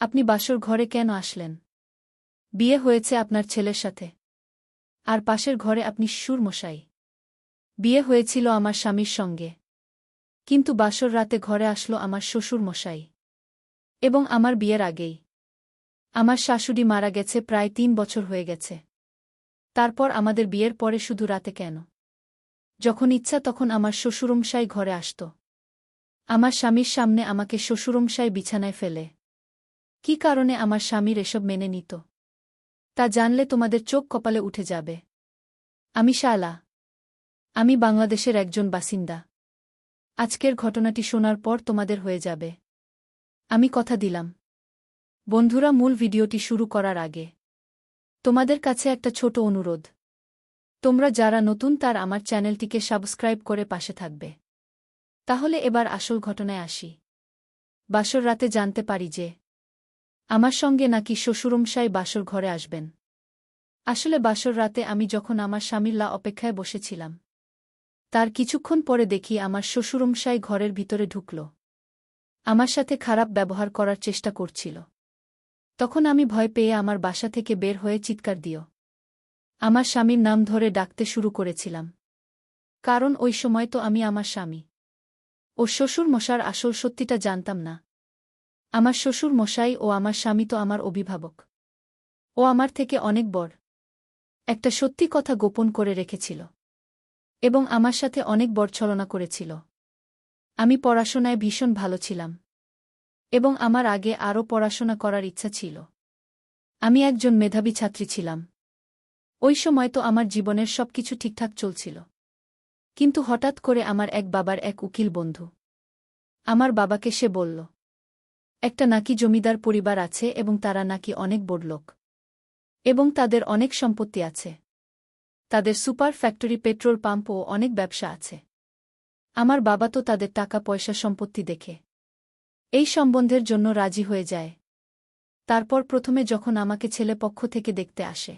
আপনি বাসর ঘরে কেন আসলেন? বিয়ে হয়েছে আপনার ছেলের সাথে। আর পাশের ঘরে আপনি সুর মশাই বিয়ে হয়েছিল আমার স্বামীর সঙ্গে। কিন্তু বাসর রাতে ঘরে আসলো আমার শ্বশুর মশাই এবং আমার বিয়ের আগেই। আমার শাশুড়ি মারা গেছে প্রায় তিন বছর হয়ে গেছে। তারপর আমাদের বিয়ের পরে শুধু রাতে কেন? যখন ইচ্ছা তখন আমার শ্বশুরমশাই ঘরে আসত। আমার স্বামীর সামনে আমাকে শ্বশুরমশাই বিছানায় ফেলে। কি কারণে আমার স্বামীর এসব মেনে নিত? তা জানলে তোমাদের চোখ কপালে উঠে যাবে। আমি শালা। আমি বাংলাদেশের একজন বাসিন্দা। আজকের ঘটনাটি শোনার পর তোমাদের হয়ে যাবে। আমি কথা দিলাম। বন্ধুরা, মূল ভিডিওটি শুরু করার আগে। তোমাদের কাছে একটা ছোট অনুরোধ। তোমরা যারা নতুন, তার আমার চ্যানেলটিকে সাবস্ক্রাইব করে পাশে থাকবে। তাহলে এবার আসল ঘটনায় আসি। বাসর রাতে জানতে পারি যে আমার সঙ্গে নাকি শ্বশুরমশাই বাসর ঘরে আসবেন। আসলে বাসর রাতে আমি যখন আমার স্বামীর লা অপেক্ষায় বসেছিলাম, তার কিছুক্ষণ পরে দেখি আমার শ্বশুরমশাই ঘরের ভিতরে ঢুকল। আমার সাথে খারাপ ব্যবহার করার চেষ্টা করছিল। তখন আমি ভয় পেয়ে আমার বাসা থেকে বের হয়ে চিৎকার দিও। আমার স্বামীর নাম ধরে ডাকতে শুরু করেছিলাম। কারণ ওই সময় তো আমি আমার স্বামী। ও শ্বশুর মশার আসল সত্যিটা জানতাম না। আমার শ্বশুর মশাই ও আমার স্বামী তো আমার অভিভাবক। ও আমার থেকে অনেক বড়। একটা সত্যি কথা গোপন করে রেখেছিল। এবং আমার সাথে অনেক বড় ছলনা করেছিল। আমি পড়াশোনায় ভীষণ ভালো ছিলাম। এবং আমার আগে আরও পড়াশোনা করার ইচ্ছা ছিল। আমি একজন মেধাবী ছাত্রী ছিলাম। ওই সময় তো আমার জীবনের সবকিছু ঠিকঠাক চলছিল। কিন্তু হঠাৎ করে আমার এক বাবার এক উকিল বন্ধু। আমার বাবাকে সে বলল একটা নাকি জমিদার পরিবার আছে এবং তারা নাকি অনেক বড়লোক। এবং তাদের অনেক সম্পত্তি আছে। তাদের সুপার ফ্যাক্টরি, পেট্রোল পাম্প ও অনেক ব্যবসা আছে। আমার বাবা তো তাদের টাকা পয়সা সম্পত্তি দেখে। এই সম্বন্ধের জন্য রাজি হয়ে যায়। তারপর প্রথমে যখন আমাকে ছেলে পক্ষ থেকে দেখতে আসে,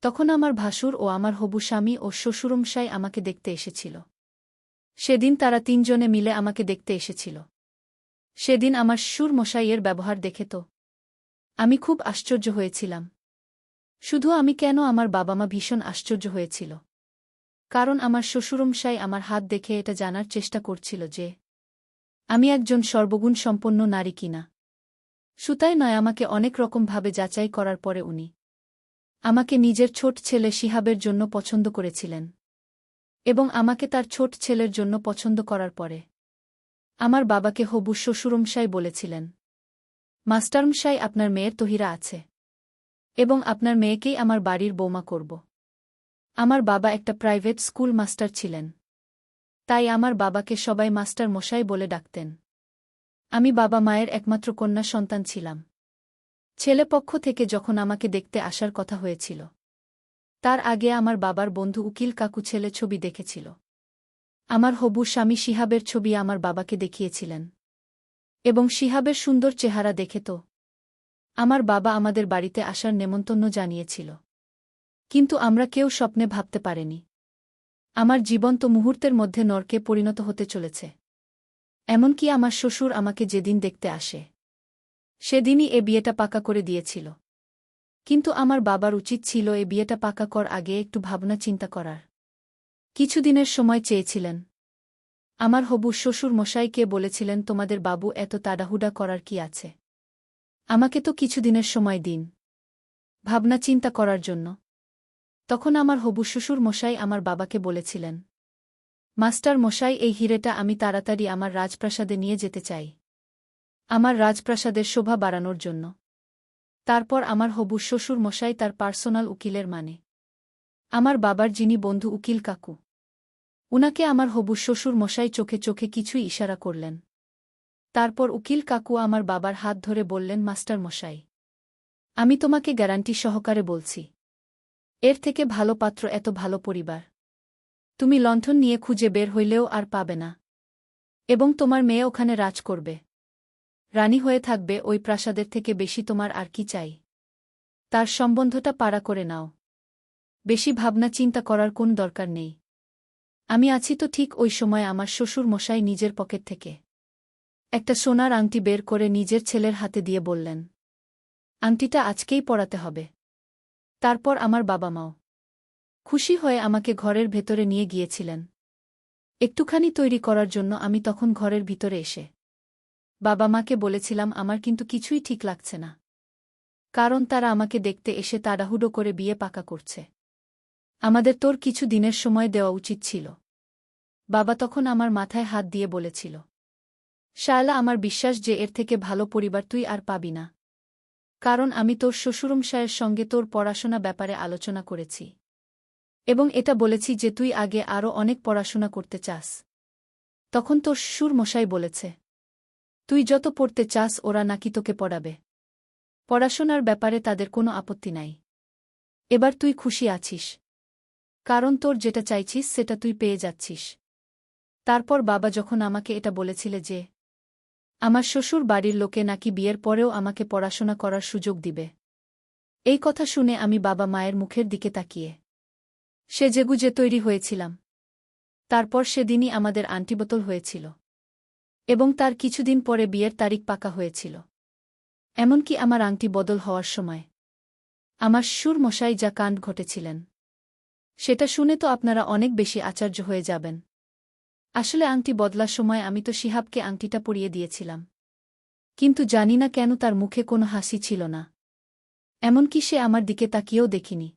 তখন আমার ভাসুর ও আমার হবু স্বামী ও শ্বশুরমশাই আমাকে দেখতে এসেছিল। সেদিন তারা তিনজনে মিলে আমাকে দেখতে এসেছিল। সেদিন আমার সুর মশাইয়ের ব্যবহার দেখে তো। আমি খুব আশ্চর্য হয়েছিলাম। শুধু আমি কেন আমার বাবা মা ভীষণ আশ্চর্য হয়েছিল। কারণ আমার শ্বশুরমশাই আমার হাত দেখে এটা জানার চেষ্টা করছিল যে, আমি একজন সর্বগুণ সম্পন্ন নারী কিনা সুতাই নয়, আমাকে অনেক রকমভাবে যাচাই করার পরে উনি আমাকে নিজের ছোট ছেলে শিহাবের জন্য পছন্দ করেছিলেন এবং আমাকে তার ছোট ছেলের জন্য পছন্দ করার পরে আমার বাবাকে হবু শ্বশুরমশাই বলেছিলেন। মাস্টারমশাই, আপনার মেয়ের তহিরা আছে। এবং আপনার মেয়েকেই আমার বাড়ির বৌমা করব। আমার বাবা একটা প্রাইভেট স্কুল মাস্টার ছিলেন। তাই আমার বাবাকে সবাই মাস্টার মশাই বলে ডাকতেন। আমি বাবা মায়ের একমাত্র কন্যা সন্তান ছিলাম। ছেলেপক্ষ থেকে যখন আমাকে দেখতে আসার কথা হয়েছিল, তার আগে আমার বাবার বন্ধু উকিল কাকু ছেলে ছবি দেখেছিল। আমার হবু স্বামী শিহাবের ছবি আমার বাবাকে দেখিয়েছিলেন। এবং শিহাবের সুন্দর চেহারা দেখে তো আমার বাবা আমাদের বাড়িতে আসার নেমন্তন্ন জানিয়েছিল। কিন্তু আমরা কেউ স্বপ্নে ভাবতে পারেনি। আমার জীবন তো মুহূর্তের মধ্যে নরকে পরিণত হতে চলেছে। এমনকি আমার শ্বশুর আমাকে যেদিন দেখতে আসে, সেদিনই এ বিয়েটা পাকা করে দিয়েছিল। কিন্তু আমার বাবার উচিত ছিল এ বিয়েটা পাকা কর আগে একটু ভাবনা চিন্তা করার। কিছুদিনের সময় চেয়েছিলেন। আমার হবু শ্বশুর মশাইকে বলেছিলেন, তোমাদের বাবু এত তাড়াহুডা করার কি আছে? আমাকে তো কিছুদিনের সময় দিন। ভাবনা চিন্তা করার জন্য। তখন আমার হবু শ্বশুর মশাই আমার বাবাকে বলেছিলেন মাস্টার মশাই এই হিরেটা আমি তাড়াতাড়ি আমার রাজপ্রাসাদে নিয়ে যেতে চাই। আমার রাজপ্রাসাদের শোভা বাড়ানোর জন্য। তারপর আমার হবু শ্বশুর মশাই তার পার্সোনাল উকিলের মানে। আমার বাবার যিনি বন্ধু উকিল কাকু। উনাকে আমার হবু শ্বশুর মশাই চোখে চোখে কিছুই ইশারা করলেন। তারপর উকিল কাকু আমার বাবার হাত ধরে বললেন, মাস্টার মশাই, আমি তোমাকে গ্যারান্টি সহকারে বলছি। এর থেকে ভালো পাত্র এত ভালো পরিবার। তুমি লণ্ঠন নিয়ে খুঁজে বের হইলেও আর পাবে না। এবং তোমার মেয়ে ওখানে রাজ করবে। রানী হয়ে থাকবে, ওই প্রাসাদের থেকে বেশি তোমার আর কি চাই? তার সম্বন্ধটা পাড়া করে নাও। বেশি ভাবনা চিন্তা করার কোন দরকার নেই। আমি আছি তো ঠিক ওই সময় আমার শ্বশুর মশাই নিজের পকেট থেকে একটা সোনার আংটি বের করে নিজের ছেলের হাতে দিয়ে বললেন, আংটিটা আজকেই পরাতে হবে। তারপর আমার বাবা মাও খুশি হয়ে আমাকে ঘরের ভেতরে নিয়ে গিয়েছিলেন। একটুখানি তৈরি করার জন্য আমি তখন ঘরের ভিতরে এসে বাবা মাকে বলেছিলাম, আমার কিন্তু কিছুই ঠিক লাগছে না। কারণ তারা আমাকে দেখতে এসে তাড়াহুড়ো করে বিয়ে পাকা করছে। আমাদের তোর কিছু দিনের সময় দেওয়া উচিত ছিল। বাবা তখন আমার মাথায় হাত দিয়ে বলেছিল শায়লা আমার বিশ্বাস যে এর থেকে ভালো পরিবার তুই আর পাবি না। কারণ আমি তোর শ্বশুরমশায়ের সঙ্গে তোর পড়াশোনা ব্যাপারে আলোচনা করেছি। এবং এটা বলেছি যে তুই আগে আরও অনেক পড়াশোনা করতে চাস। তখন তোর সুর মশাই বলেছে, তুই যত পড়তে চাস ওরা নাকি তোকে পড়াবে। পড়াশোনার ব্যাপারে তাদের কোনো আপত্তি নাই। এবার তুই খুশি আছিস। কারণ তোর যেটা চাইছিস সেটা তুই পেয়ে যাচ্ছিস। তারপর বাবা যখন আমাকে এটা বলেছিলে যে, আমার শ্বশুর বাড়ির লোকে নাকি বিয়ের পরেও আমাকে পড়াশোনা করার সুযোগ দিবে। এই কথা শুনে আমি বাবা মায়ের মুখের দিকে তাকিয়ে। সে যেগুজে তৈরি হয়েছিলাম। তারপর সেদিনই আমাদের আন্টিবোতল হয়েছিল। এবং তার কিছুদিন পরে বিয়ের তারিখ পাকা হয়েছিল। এমনকি আমার আংটি বদল হওয়ার সময়। আমার সুর মশাই যা কাণ্ড ঘটেছিলেন। সেটা শুনে তো আপনারা অনেক বেশি আচার্য হয়ে যাবেন। আসলে আংটি বদলার সময় আমি তো শিহাবকে আংটিটা পরিয়ে দিয়েছিলাম। কিন্তু জানি না কেন তার মুখে কোনো হাসি ছিল না। এমনকি সে আমার দিকে তাকিয়েও দেখিনি।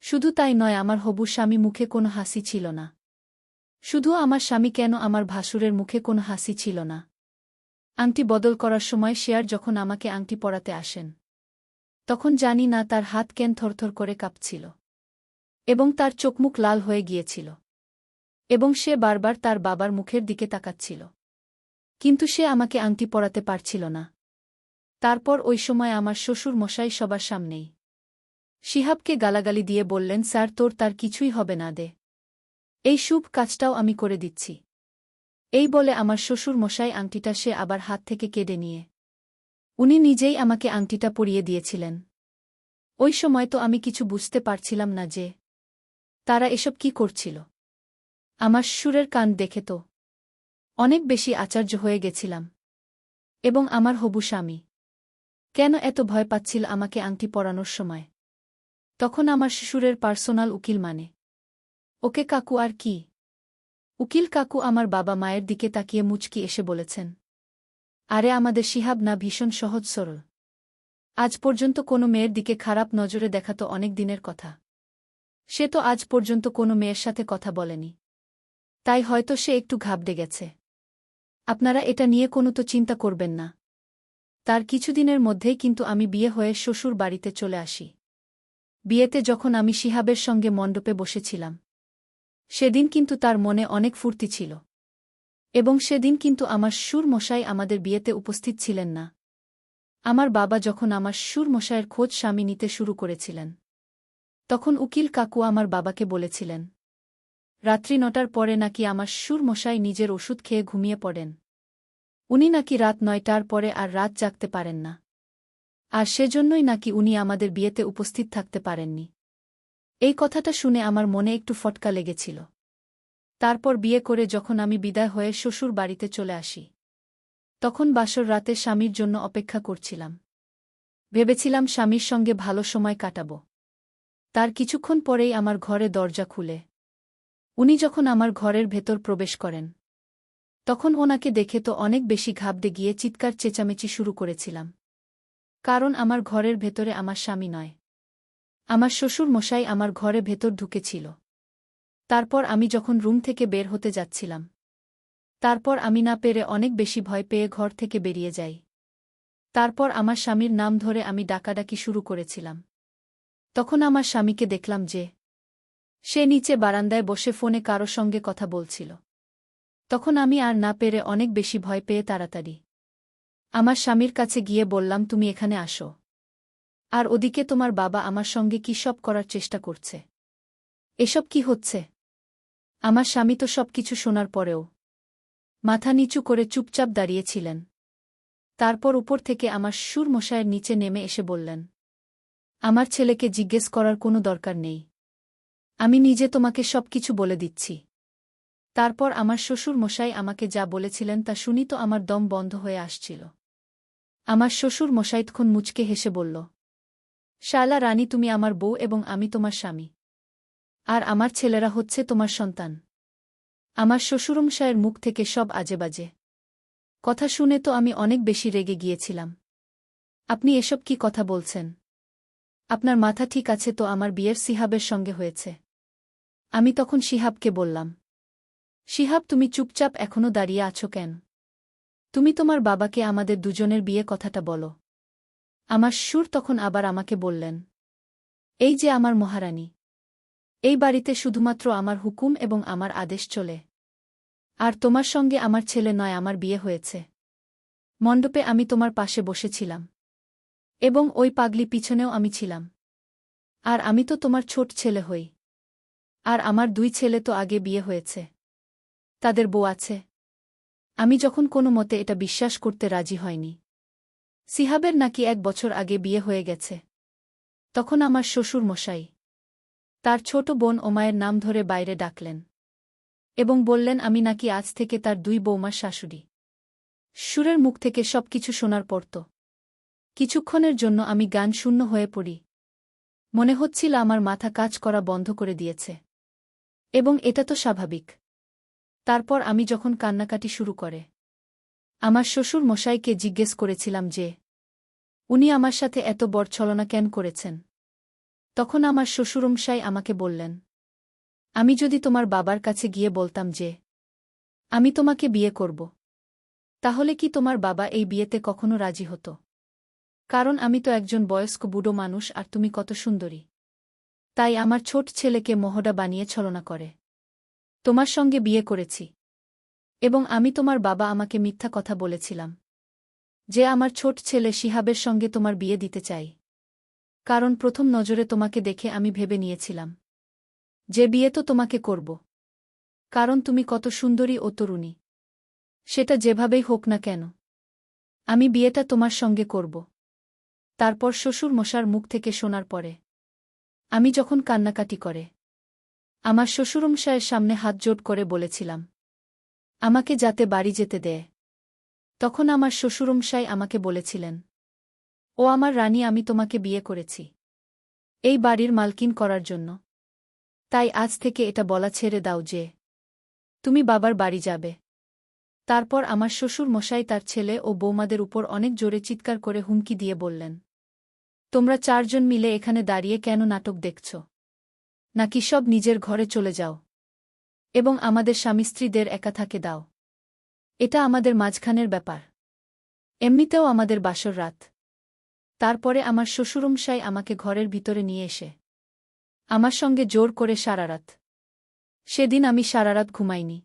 শুধু তাই নয়, আমার হবু স্বামী মুখে কোনো হাসি ছিল না। শুধু আমার স্বামী কেন আমার ভাসুরের মুখে কোনো হাসি ছিল না। আংটি বদল করার সময় শেয়ার যখন আমাকে আংটি পরাতে আসেন, তখন জানি না তার হাত কেন থরথর করে কাঁপছিল। এবং তার চোখমুখ লাল হয়ে গিয়েছিল। এবং সে বারবার তার বাবার মুখের দিকে তাকাচ্ছিল। কিন্তু সে আমাকে আংটি পরাতে পারছিল না। তারপর ওই সময় আমার শ্বশুর মশাই সবার সামনেই। শিহাবকে গালাগালি দিয়ে বললেন, স্যার, তোর তার কিছুই হবে না দে। এই শুভ কাজটাও আমি করে দিচ্ছি। এই বলে আমার শ্বশুর মশাই আংটিটা সে আবার হাত থেকে কেড়ে নিয়ে। উনি নিজেই আমাকে আংটিটা পরিয়ে দিয়েছিলেন। ওই সময় তো আমি কিছু বুঝতে পারছিলাম না যে তারা এসব কি করছিল? আমার সুরের কান দেখে তো। অনেক বেশি আচার্য হয়ে গেছিলাম। এবং আমার হবু স্বামী। কেন এত ভয় পাচ্ছিল আমাকে আংটি পরানোর সময়? তখন আমার শিশুরের পার্সোনাল উকিল মানে। ওকে কাকু আর কি? উকিল কাকু আমার বাবা মায়ের দিকে তাকিয়ে মুচকি এসে বলেছেন। আরে আমাদের শিহাব না ভীষণ সহজ সরল। আজ পর্যন্ত কোনো মেয়ের দিকে খারাপ নজরে দেখা তো অনেক দিনের কথা। সে তো আজ পর্যন্ত কোনো মেয়ের সাথে কথা বলেনি। তাই হয়তো সে একটু ঘাবড়ে গেছে। আপনারা এটা নিয়ে কোনো তো চিন্তা করবেন না। তার কিছুদিনের মধ্যেই কিন্তু আমি বিয়ে হয়ে শ্বশুর বাড়িতে চলে আসি। বিয়েতে যখন আমি শিহাবের সঙ্গে মণ্ডপে বসেছিলাম। সেদিন কিন্তু তার মনে অনেক ফুর্তি ছিল। এবং সেদিন কিন্তু আমার সুর মশাই আমাদের বিয়েতে উপস্থিত ছিলেন না। আমার বাবা যখন আমার সুর মশাইয়ের খোঁজ স্বামী নিতে শুরু করেছিলেন। তখন উকিল কাকু আমার বাবাকে বলেছিলেন, রাত্রি নটার পরে নাকি আমার সুর মশাই নিজের ওষুধ খেয়ে ঘুমিয়ে পড়েন। উনি নাকি রাত নয়টার পরে আর রাত জাগতে পারেন না। আর সেজন্যই নাকি উনি আমাদের বিয়েতে উপস্থিত থাকতে পারেননি। এই কথাটা শুনে আমার মনে একটু ফটকা লেগেছিল। তারপর বিয়ে করে যখন আমি বিদায় হয়ে শ্বশুর বাড়িতে চলে আসি, তখন বাসর রাতে স্বামীর জন্য অপেক্ষা করছিলাম। ভেবেছিলাম স্বামীর সঙ্গে ভালো সময় কাটাব। তার কিছুক্ষণ পরেই আমার ঘরে দরজা খুলে। উনি যখন আমার ঘরের ভেতর প্রবেশ করেন, তখন ওনাকে দেখে তো অনেক বেশি ঘাবড়ে গিয়ে চিৎকার চেঁচামেচি শুরু করেছিলাম। কারণ আমার ঘরের ভেতরে আমার স্বামী নয়। আমার শ্বশুর মশাই আমার ঘরে ভেতর ঢুকেছিল। তারপর আমি যখন রুম থেকে বের হতে যাচ্ছিলাম, তারপর আমি না পেরে অনেক বেশি ভয় পেয়ে ঘর থেকে বেরিয়ে যাই। তারপর আমার স্বামীর নাম ধরে আমি ডাকাডাকি শুরু করেছিলাম। তখন আমার স্বামীকে দেখলাম যে, সে নিচে বারান্দায় বসে ফোনে কারও সঙ্গে কথা বলছিল। তখন আমি আর না পেরে অনেক বেশি ভয় পেয়ে তাড়াতাড়ি আমার স্বামীর কাছে গিয়ে বললাম, তুমি এখানে আসো। আর ওদিকে তোমার বাবা আমার সঙ্গে কি সব করার চেষ্টা করছে? এসব কি হচ্ছে? আমার স্বামী তো সব কিছু শোনার পরেও মাথা নিচু করে চুপচাপ দাঁড়িয়েছিলেন। তারপর উপর থেকে আমার সুর মশায়ের নিচে নেমে এসে বললেন আমার ছেলেকে জিজ্ঞেস করার কোনো দরকার নেই। আমি নিজে তোমাকে সব কিছু বলে দিচ্ছি। তারপর আমার শ্বশুর মশাই আমাকে যা বলেছিলেন তা শুনি তো আমার দম বন্ধ হয়ে আসছিল। আমার শ্বশুর মশাই মশাইতক্ষণ মুচকে হেসে বলল, শালা রানী, তুমি আমার বউ এবং আমি তোমার স্বামী। আর আমার ছেলেরা হচ্ছে তোমার সন্তান। আমার শ্বশুরমশায়ের মুখ থেকে সব আজে বাজে কথা শুনে তো আমি অনেক বেশি রেগে গিয়েছিলাম। আপনি এসব কি কথা বলছেন? আপনার মাথা ঠিক আছে তো আমার বিয়ের সিহাবের সঙ্গে হয়েছে। আমি তখন শিহাবকে বললাম শিহাব তুমি চুপচাপ এখনও দাঁড়িয়ে আছো কেন? তুমি তোমার বাবাকে আমাদের দুজনের বিয়ে কথাটা বলো। আমার সুর তখন আবার আমাকে বললেন, এই যে আমার মহারানী, এই বাড়িতে শুধুমাত্র আমার হুকুম এবং আমার আদেশ চলে। আর তোমার সঙ্গে আমার ছেলে নয়, আমার বিয়ে হয়েছে। মণ্ডপে আমি তোমার পাশে বসেছিলাম। এবং ওই পাগলি পিছনেও আমি ছিলাম। আর আমি তো তোমার ছোট ছেলে হই। আর আমার দুই ছেলে তো আগে বিয়ে হয়েছে। তাদের বউ আছে। আমি যখন কোনো মতে এটা বিশ্বাস করতে রাজি হয়নি। সিহাবের নাকি এক বছর আগে বিয়ে হয়ে গেছে। তখন আমার শ্বশুর মশাই তার ছোট বোন ওমায়ের নাম ধরে বাইরে ডাকলেন এবং বললেন, আমি নাকি আজ থেকে তার দুই বৌমার শাশুড়ি। সুরের মুখ থেকে সব কিছু শোনার পড়ত কিছুক্ষণের জন্য আমি গান শূন্য হয়ে পড়ি। মনে হচ্ছিল আমার মাথা কাজ করা বন্ধ করে দিয়েছে। এবং এটা তো স্বাভাবিক। তারপর আমি যখন কান্নাকাটি শুরু করে, আমার শ্বশুর মশাইকে জিজ্ঞেস করেছিলাম যে, উনি আমার সাথে এত বড় ছলনা কেন করেছেন? তখন আমার শ্বশুরমশাই আমাকে বললেন, আমি যদি তোমার বাবার কাছে গিয়ে বলতাম যে, আমি তোমাকে বিয়ে করব, তাহলে কি তোমার বাবা এই বিয়েতে কখনো রাজি হতো? কারণ আমি তো একজন বয়স্ক বুড়ো মানুষ আর তুমি কত সুন্দরী। তাই আমার ছোট ছেলেকে মহডা বানিয়ে ছলনা করে। তোমার সঙ্গে বিয়ে করেছি। এবং আমি তোমার বাবা আমাকে মিথ্যা কথা বলেছিলাম। যে আমার ছোট ছেলে শিহাবের সঙ্গে তোমার বিয়ে দিতে চাই। কারণ প্রথম নজরে তোমাকে দেখে আমি ভেবে নিয়েছিলাম। যে বিয়ে তো তোমাকে করব। কারণ তুমি কত সুন্দরী ও তরুণী। সেটা যেভাবেই হোক না কেন। আমি বিয়েটা তোমার সঙ্গে করব। তারপর শ্বশুর মশার মুখ থেকে শোনার পরে। আমি যখন কান্নাকাটি করে, আমার শ্বশুরমশায়ের সামনে হাত জোট করে বলেছিলাম, আমাকে যাতে বাড়ি যেতে দেয় তখন আমার শ্বশুরমশাই আমাকে বলেছিলেন, ও আমার রানী, আমি তোমাকে বিয়ে করেছি, এই বাড়ির মালকিন করার জন্য। তাই আজ থেকে এটা বলা ছেড়ে দাও যে, তুমি বাবার বাড়ি যাবে। তারপর আমার শ্বশুর মশাই তার ছেলে ও বৌমাদের উপর অনেক জোরে চিৎকার করে হুমকি দিয়ে বললেন তোমরা চারজন মিলে এখানে দাঁড়িয়ে কেন নাটক দেখছ? নাকি সব নিজের ঘরে চলে যাও? এবং আমাদের স্বামী স্ত্রীদের একা থাকে দাও। এটা আমাদের মাঝখানের ব্যাপার। এমনিতেও আমাদের বাসর রাত। তারপরে আমার শ্বশুরমশাই আমাকে ঘরের ভিতরে নিয়ে এসে আমার সঙ্গে জোর করে সারারাত। সেদিন আমি সারারাত ঘুমাইনি।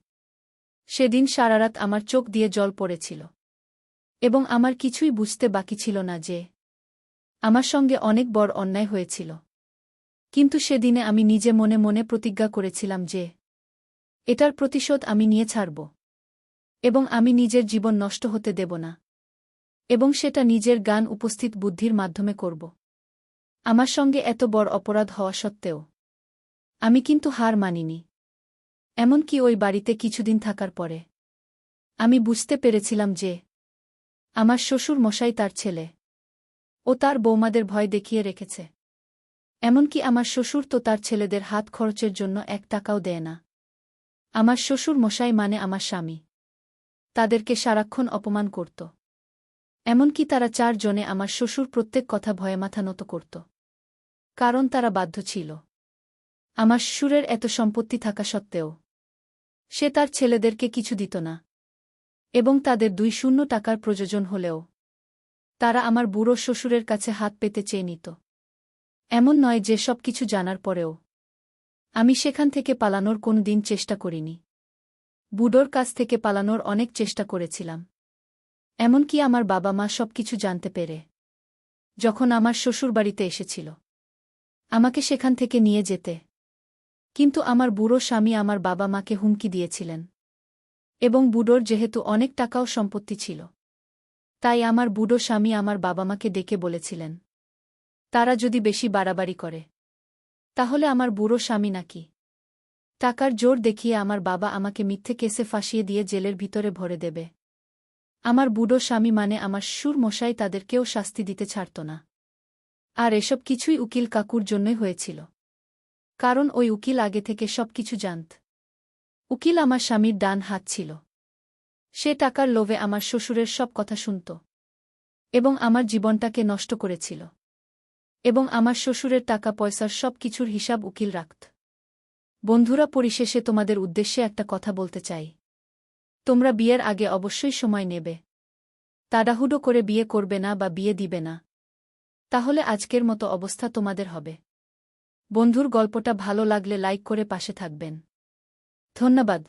সেদিন সারারাত আমার চোখ দিয়ে জল পড়েছিল। এবং আমার কিছুই বুঝতে বাকি ছিল না যে আমার সঙ্গে অনেক বড় অন্যায় হয়েছিল। কিন্তু সেদিনে আমি নিজে মনে মনে প্রতিজ্ঞা করেছিলাম যে, এটার প্রতিশোধ আমি নিয়ে ছাড়ব। এবং আমি নিজের জীবন নষ্ট হতে দেব না। এবং সেটা নিজের গান উপস্থিত বুদ্ধির মাধ্যমে করব। আমার সঙ্গে এত বড় অপরাধ হওয়া সত্ত্বেও, আমি কিন্তু হার মানিনি। এমনকি ওই বাড়িতে কিছুদিন থাকার পরে, আমি বুঝতে পেরেছিলাম যে, আমার শ্বশুর মশাই তার ছেলে। ও তার বৌমাদের ভয় দেখিয়ে রেখেছে। এমনকি আমার শ্বশুর তো তার ছেলেদের হাত খরচের জন্য এক টাকাও দেয় না। আমার শ্বশুর মশাই মানে আমার স্বামী। তাদেরকে সারাক্ষণ অপমান করত। এমনকি তারা চারজনে আমার শ্বশুর প্রত্যেক কথা ভয়ে মাথা নত করত। কারণ তারা বাধ্য ছিল। আমার শ্বশুরের এত সম্পত্তি থাকা সত্ত্বেও সে তার ছেলেদেরকে কিছু দিত না। এবং তাদের দুই শূন্য টাকার প্রয়োজন হলেও তারা আমার বুড়ো শ্বশুরের কাছে হাত পেতে চেয়ে নিত। এমন নয় যে সব কিছু জানার পরেও। আমি সেখান থেকে পালানোর কোন দিন চেষ্টা করিনি। বুডোর কাছ থেকে পালানোর অনেক চেষ্টা করেছিলাম। এমনকি আমার বাবা মা সব কিছু জানতে পেরে। যখন আমার শ্বশুরবাড়িতে এসেছিল। আমাকে সেখান থেকে নিয়ে যেতে। কিন্তু আমার বুড়ো স্বামী আমার বাবা মাকে হুমকি দিয়েছিলেন। এবং বুডোর যেহেতু অনেক টাকাও সম্পত্তি ছিল। তাই আমার বুড়ো স্বামী আমার বাবা মাকে ডেকে বলেছিলেন, তারা যদি বেশি বাড়াবাড়ি করে, তাহলে আমার বুড়ো স্বামী নাকি? টাকার জোর দেখিয়ে আমার বাবা আমাকে মিথ্যে কেসে ফাঁসিয়ে দিয়ে জেলের ভিতরে ভরে দেবে। আমার বুড়ো স্বামী মানে আমার সুর মশাই তাদেরকেও শাস্তি দিতে ছাড়ত না। আর এসব কিছুই উকিল কাকুর জন্যই হয়েছিল। কারণ ওই উকিল আগে থেকে সব কিছু জানত। উকিল আমার স্বামীর ডান হাত ছিল। সে টাকার লোভে আমার শ্বশুরের সব কথা শুনত এবং আমার জীবনটাকে নষ্ট করেছিল এবং আমার শ্বশুরের টাকা পয়সার সব কিছুর হিসাব উকিল রাখত। বন্ধুরা, পরিশেষে তোমাদের উদ্দেশ্যে একটা কথা বলতে চাই। তোমরা বিয়ের আগে অবশ্যই সময় নেবে। তাড়াহুডো করে বিয়ে করবে না বা বিয়ে দিবে না। তাহলে আজকের মতো অবস্থা তোমাদের হবে। বন্ধুর গল্পটা ভালো লাগলে লাইক করে পাশে থাকবেন। ধন্যবাদ।